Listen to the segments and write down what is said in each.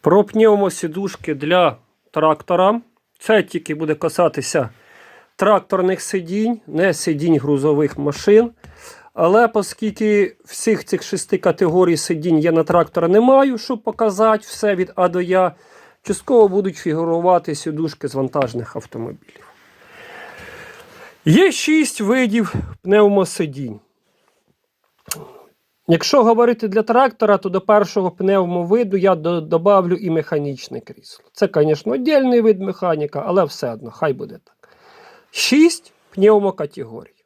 Про пневмосідушки для трактора. Це тільки буде касатися тракторних сидінь, не сидінь грузових машин. Але оскільки всіх цих шести категорій сидінь я на трактора не маю, щоб показати все від А до Я, частково будуть фігурувати сідушки з вантажних автомобілів. Є шість видів пневмосидінь. Якщо говорити для трактора, то до першого пневмовиду я до- добавлю і механічне крісло. Це, звісно, віддільний вид механіка, але все одно, хай буде так. Шість пневмокатегорій.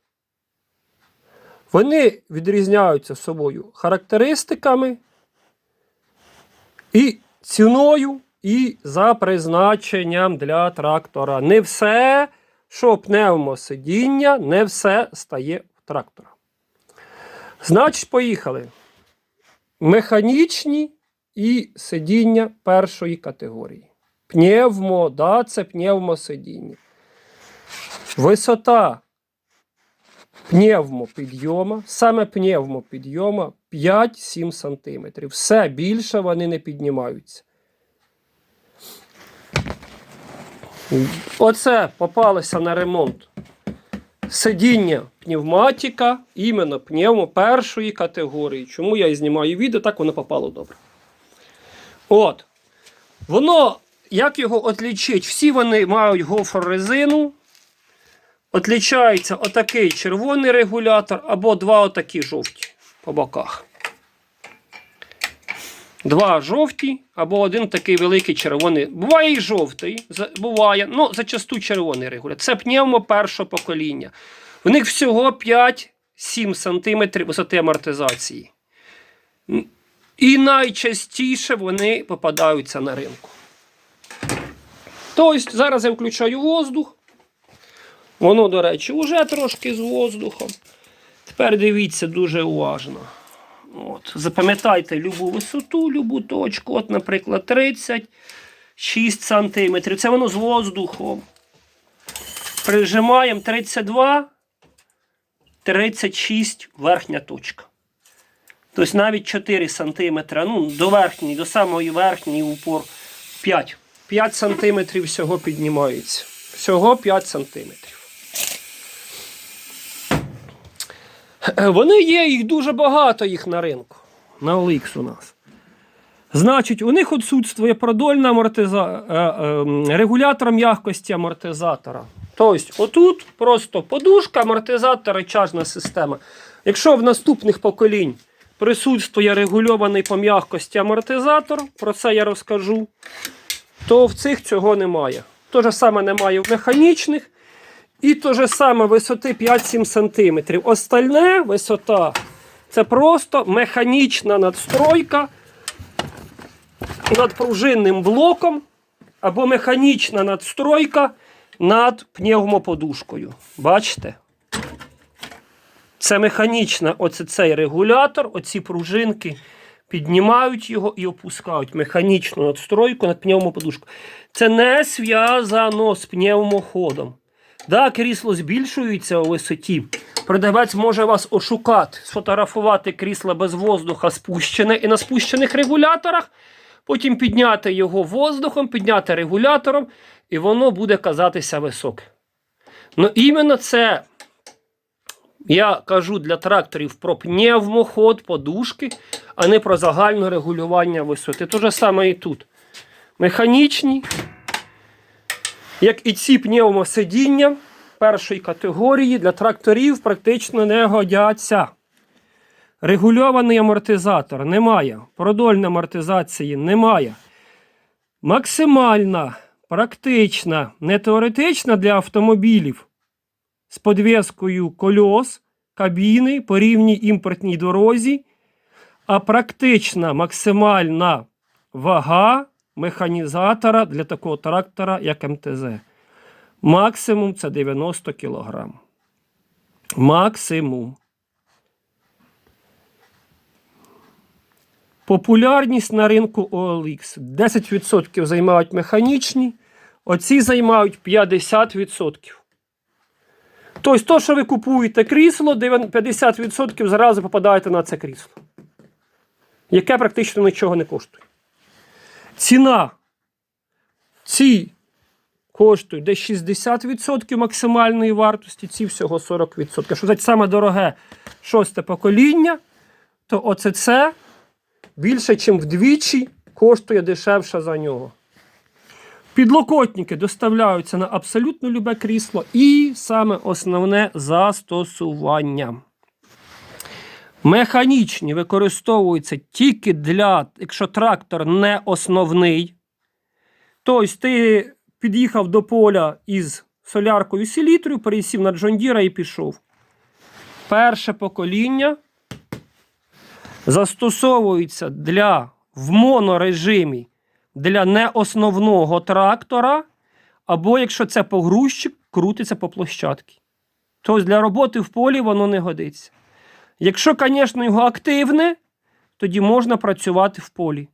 Вони відрізняються собою характеристиками і ціною, і за призначенням для трактора. Не все, що пневмосидіння, не все стає в трактора. Значить, поїхали. Механічні і сидіння першої категорії. Пневмо, да, це пневмосидіння. Висота пневмопідйома, саме пневмопідйома 5-7 см. Все більше вони не піднімаються. Оце попалося на ремонт сидіння пневматика, іменно пневмо першої категорії. Чому я і знімаю відео, так воно попало добре. От. Воно, як його отлічити? Всі вони мають гофрорезину. Отлічається отакий червоний регулятор або два отакі жовті по боках. Два жовті або один такий великий червоний. Буває і жовтий, буває, ну, зачасту червоний регулятор. Це пневмо першого покоління. В них всього 5-7 см висоти амортизації. І найчастіше вони попадаються на ринку. Тобто, зараз я включаю воздух. Воно, до речі, вже трошки з воздухом. Тепер дивіться дуже уважно. От. Запам'ятайте любу висоту, любу точку. От, наприклад, 36 см. Це воно з воздухом. Прижимаємо 32, 36 верхня точка. Тобто навіть 4 см. Ну, до верхньої, до самої верхньої упор 5. 5 см всього піднімається. Всього 5 см. Вони є, їх дуже багато їх на ринку. На OLX у нас. Значить, у них відсутствує продольна амортиза... е, е, регулятор м'якості амортизатора. Тобто, отут просто подушка, амортизатор і чажна система. Якщо в наступних поколінь присутствує регульований по м'якості амортизатор, про це я розкажу, то в цих цього немає. Те ж саме немає в механічних. І те же саме висоти 5-7 см. Остальне висота це просто механічна надстройка над пружинним блоком або механічна надстройка над пневмоподушкою. Бачите? Це механічна оце цей регулятор, оці пружинки піднімають його і опускають механічну надстройку над пневмоподушкою. Це не зв'язано з пневмоходом. Да, крісло збільшується у висоті. Продавець може вас ошукати, сфотографувати крісло без воздуха спущене і на спущених регуляторах, потім підняти його воздухом, підняти регулятором, і воно буде казатися високе. Ну, іменно це я кажу для тракторів про пневмоход, подушки, а не про загальне регулювання висоти. Те ж саме і тут. Механічні, як і ці пневмосидіння першої категорії для тракторів практично не годяться. Регульований амортизатор немає. Продольної амортизації немає. Максимальна, практична, не теоретична для автомобілів з подвіскою кольос, кабіни по рівній імпортній дорозі, а практична максимальна вага механізатора для такого трактора, як МТЗ. Максимум це 90 кг. Максимум. Популярність на ринку OLX. 10% займають механічні, оці займають 50%. Тобто, то, що ви купуєте крісло, 50% зразу попадаєте на це крісло, яке практично нічого не коштує. Ціна ці коштують десь 60% максимальної вартості, ці всього 40%. Якщо взяти саме дороге шосте покоління, то ОЦЦ більше, ніж вдвічі коштує дешевше за нього. Підлокотники доставляються на абсолютно любе крісло і саме основне застосування. Механічні використовуються тільки для, якщо трактор не основний. Тобто ти під'їхав до поля із соляркою селітрою, пересів на Джондіра і пішов. Перше покоління застосовується для в монорежимі для неосновного трактора, або якщо це погрузчик, крутиться по площадці. Тобто для роботи в полі воно не годиться. Якщо, звісно, його активне, тоді можна працювати в полі.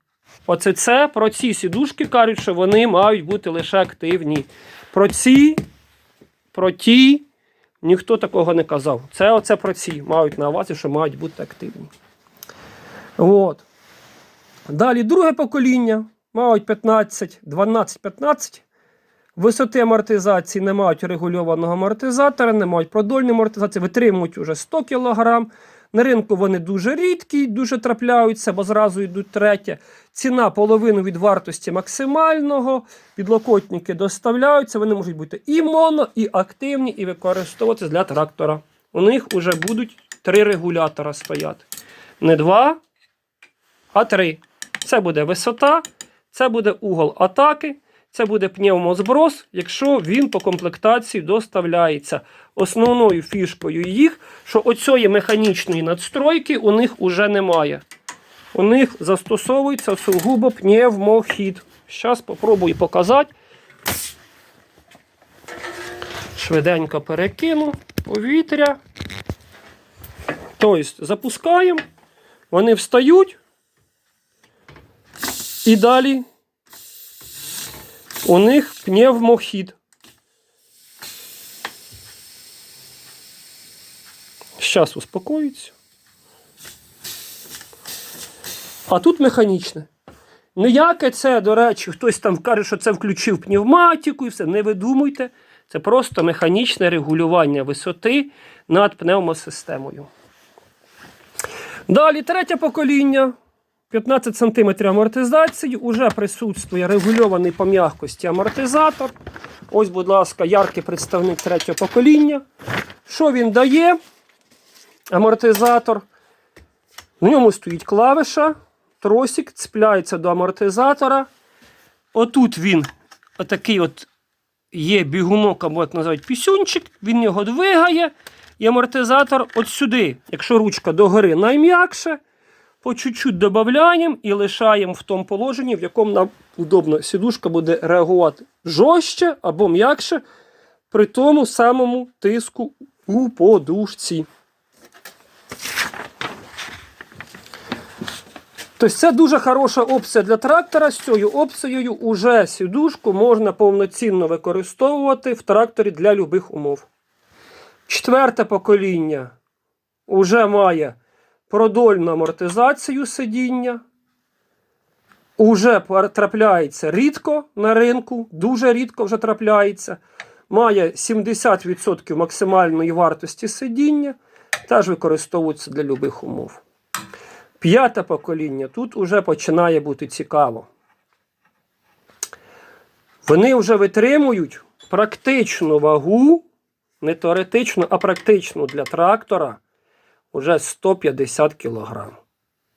Оце це про ці сідушки кажуть, що вони мають бути лише активні. Про ці, про ті ніхто такого не казав. Це оце про ці мають на увазі, що мають бути активні. От. Далі друге покоління. Мають 15, 12-15. Висоти амортизації не мають регульованого амортизатора, не мають продольної амортизації, витримують уже 100 кг. На ринку вони дуже рідкі, дуже трапляються, бо зразу йдуть третє. Ціна половину від вартості максимального. Підлокотники доставляються, вони можуть бути і моно, і активні, і використовуватися для трактора. У них вже будуть три регулятора стояти. Не два, а три. Це буде висота, це буде угол атаки, це буде пневмозброс, якщо він по комплектації доставляється. Основною фішкою їх, що оцієї механічної надстройки у них уже немає. У них застосовується сугубо пневмохід. Зараз спробую показати. Швиденько перекину повітря. Тобто запускаємо, вони встають. І далі у них пневмохід. Зараз успокоїться. А тут механічне. Ніяке це, до речі, хтось там каже, що це включив пневматику і все. Не видумуйте. Це просто механічне регулювання висоти над пневмосистемою. Далі третє покоління. 15 см амортизації, уже присутствує регульований по м'якості амортизатор. Ось, будь ласка, яркий представник третього покоління. Що він дає? Амортизатор. В ньому стоїть клавиша, тросик, цепляється до амортизатора. Отут він отакий от є бігунок, або як називають пісюнчик, він його двигає. І амортизатор от сюди, якщо ручка догори найм'якше, по чуть-чуть додаємо і лишаємо в тому положенні, в якому нам удобно. Сідушка буде реагувати жорстче або м'якше при тому самому тиску у подушці. Тобто це дуже хороша опція для трактора. З цією опцією уже сідушку можна повноцінно використовувати в тракторі для будь-яких умов. Четверте покоління вже має продольну амортизацію сидіння. Уже трапляється рідко на ринку, дуже рідко вже трапляється. Має 70% максимальної вартості сидіння, теж використовується для будь-яких умов. П'яте покоління тут вже починає бути цікаво. Вони вже витримують практичну вагу, не теоретичну, а практичну для трактора уже 150 кг.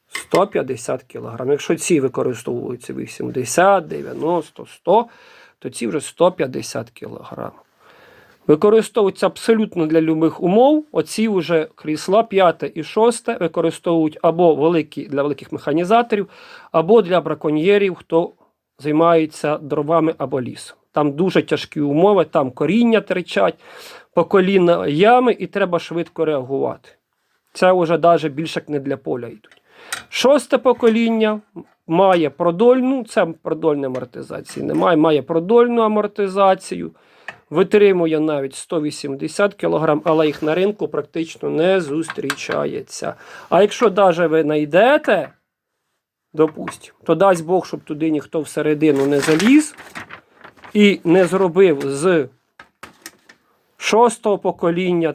150 кг. Якщо ці використовуються 80, 90, 100, то ці вже 150 кг. Використовуються абсолютно для любих умов. Оці вже крісла 5 і 6 використовують або великі для великих механізаторів, або для браконьєрів, хто займається дровами або лісом. Там дуже тяжкі умови, там коріння тричать, по коліна ями, і треба швидко реагувати. Це вже навіть більше не для поля йдуть. Шосте покоління має продольну, це продольної амортизації немає, має продольну амортизацію. Витримує навіть 180 кг, але їх на ринку практично не зустрічається. А якщо навіть ви знайдете, допустимо, то дасть Бог, щоб туди ніхто всередину не заліз і не зробив з шостого покоління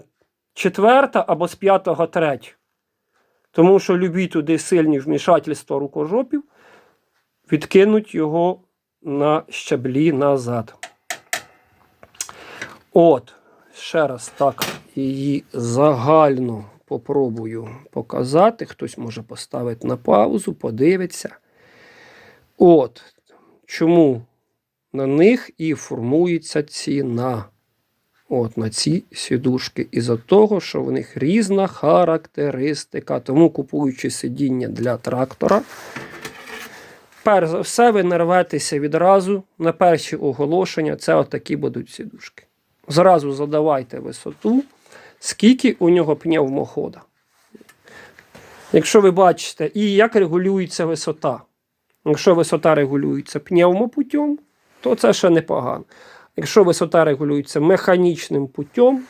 четверта або з п'ятого третє. Тому що любі туди сильні вмішательства рукожопів відкинуть його на щаблі назад. От, ще раз так її загально попробую показати. Хтось може поставити на паузу, подивиться. От, чому на них і формується ціна. От на ці сідушки. Із-за того, що в них різна характеристика. Тому купуючи сидіння для трактора, перш за все, ви нарветеся відразу на перші оголошення. Це отакі будуть сідушки. Зразу задавайте висоту, скільки у нього пневмохода. Якщо ви бачите, і як регулюється висота. Якщо висота регулюється пневмопутем, то це ще непогано. Якщо висота регулюється механічним путем,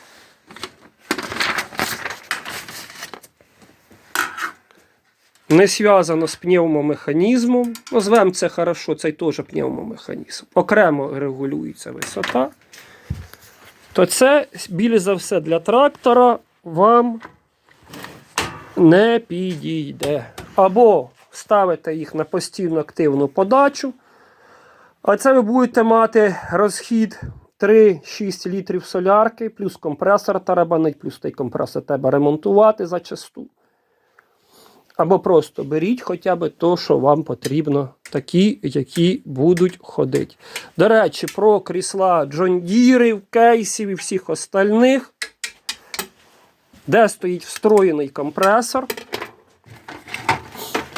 не зв'язано з пневмомеханізмом, назвемо це хорошо, це теж пневмомеханізм. Окремо регулюється висота, то це більш за все для трактора вам не підійде. Або ставите їх на постійну активну подачу. А це ви будете мати розхід 3-6 літрів солярки, плюс компресор тарабанить, плюс той компресор треба ремонтувати зачасту. Або просто беріть хоча б то, що вам потрібно, такі, які будуть ходити. До речі, про крісла джондірів, кейсів і всіх остальних, де стоїть встроєний компресор.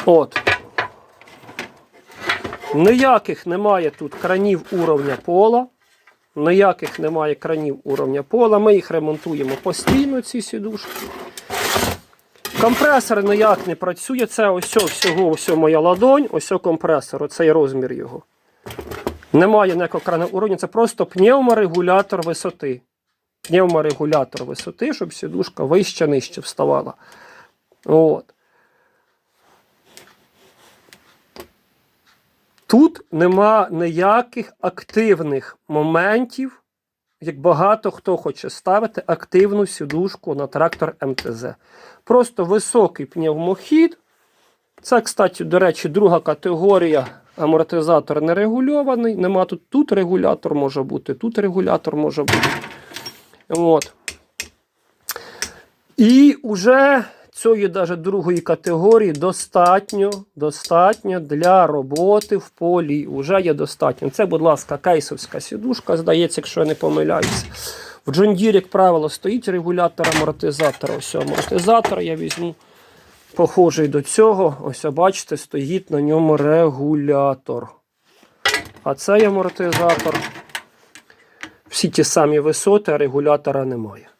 От. Ніяких немає тут кранів уровня пола. Ніяких немає кранів уровня пола. Ми їх ремонтуємо постійно, ці сідушки. Компресор ніяк не працює. Це ось всього ось моя ладонь, ось компресор, оцей розмір його. Немає ніякого крану уровня, це просто пневморегулятор висоти. Пневморегулятор висоти, щоб сідушка вище нижче вставала. От. Тут нема ніяких активних моментів, як багато хто хоче ставити активну сідушку на трактор МТЗ. Просто високий пневмохід. Це, кстати, до речі, друга категорія. Амортизатор не регульований. Нема тут тут регулятор може бути, тут регулятор може бути. От. І вже цієї даже другої категорії достатньо достатньо для роботи в полі. Уже є достатньо. Це, будь ласка, кейсовська сідушка, здається, якщо я не помиляюся. В Джондір, як правило, стоїть регулятор амортизатора. Ось амортизатор я візьму. Похожий до цього. Ось, бачите, стоїть на ньому регулятор. А цей амортизатор. Всі ті самі висоти, а регулятора немає.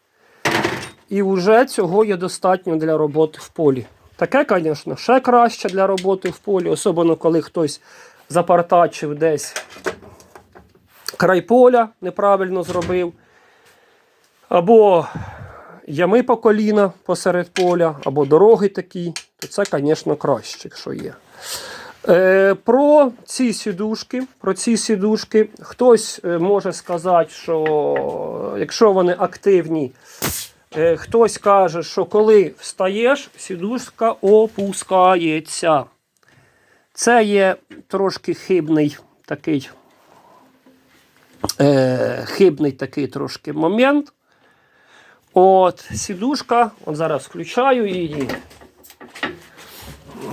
І вже цього є достатньо для роботи в полі. Таке, звісно, ще краще для роботи в полі, особливо коли хтось запартачив десь край поля, неправильно зробив. Або ями по коліна посеред поля, або дороги такі, то це, звісно, краще, якщо є. Е, Про ці сідушки, про ці сідушки, хтось е, може сказати, що якщо вони активні, Хтось каже, що коли встаєш, сідушка опускається. Це є трошки хибний такий е, хибний такий трошки момент. От, Сідушка, от зараз включаю її.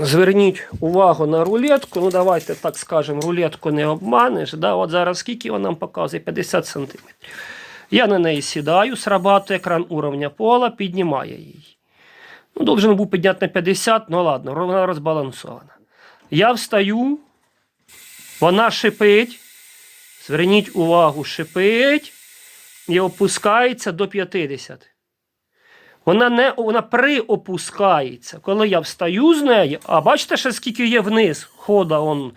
Зверніть увагу на рулетку. Ну, давайте так скажемо, рулетку не обманеш. Да? От зараз скільки вона нам показує? 50 см. Я на неї сідаю, срабатує екран уровня пола, піднімає її. Ну, Должен був підняти на 50, ну ладно, вона розбалансована. Я встаю, вона шипить. Зверніть увагу, шипить і опускається до 50. Вона не вона приопускається. Коли я встаю з неї, а бачите, ще скільки є вниз, хода он,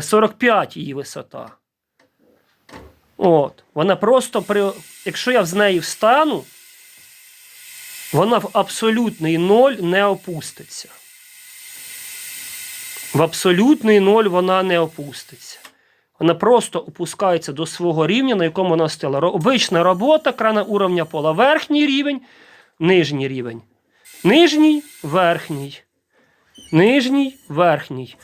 45 її висота. От, Вона просто, при... якщо я з неї встану, вона в абсолютний ноль не опуститься. В абсолютний ноль вона не опуститься. Вона просто опускається до свого рівня, на якому вона стояла. Обична робота крана уровня пола. Верхній рівень, нижній рівень. Нижній, верхній. Нижній, верхній.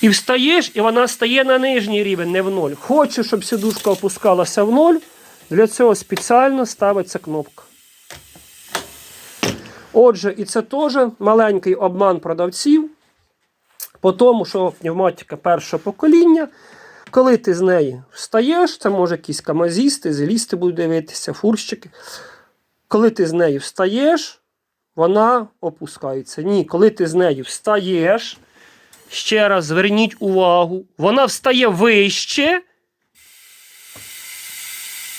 І встаєш, і вона стає на нижній рівень, не в ноль. Хочу, щоб сідушка опускалася в ноль. Для цього спеціально ставиться кнопка. Отже, і це теж маленький обман продавців. По тому, що пневматика першого покоління, коли ти з неї встаєш, це може якісь камазісти, злісти будуть дивитися, фурщики. Коли ти з неї встаєш, вона опускається. Ні, коли ти з нею встаєш, ще раз зверніть увагу, вона встає вище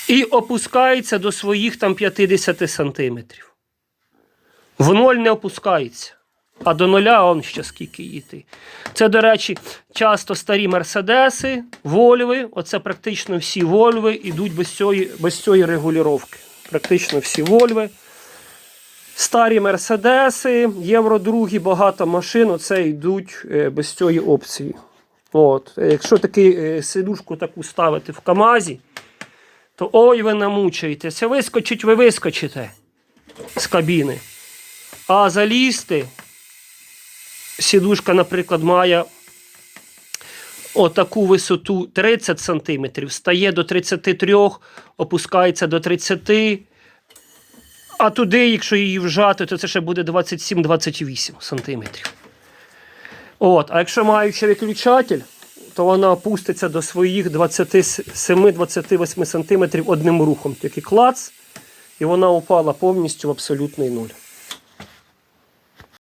і опускається до своїх там 50 сантиметрів. В ноль не опускається. А до нуля он ще скільки йти. Це, до речі, часто старі Мерседеси, Вольви. Оце практично всі Вольви йдуть без цієї, без цієї регулювання. Практично всі Вольви. Старі Мерседеси, Євро 2, багато машин, оце йдуть е, без цієї опції. От. Е, Якщо таки е, сидушку таку ставити в КАМАЗі, то ой, ви намучаєтеся. Вискочить, ви вискочите з кабіни. А залізти, сідушка, наприклад, має отаку висоту 30 см, стає до 33, опускається до 30 а туди, якщо її вжати, то це ще буде 27-28 см. От, а якщо маючи виключатель, то вона опуститься до своїх 27-28 см одним рухом. Тільки клац, і вона упала повністю в абсолютний нуль.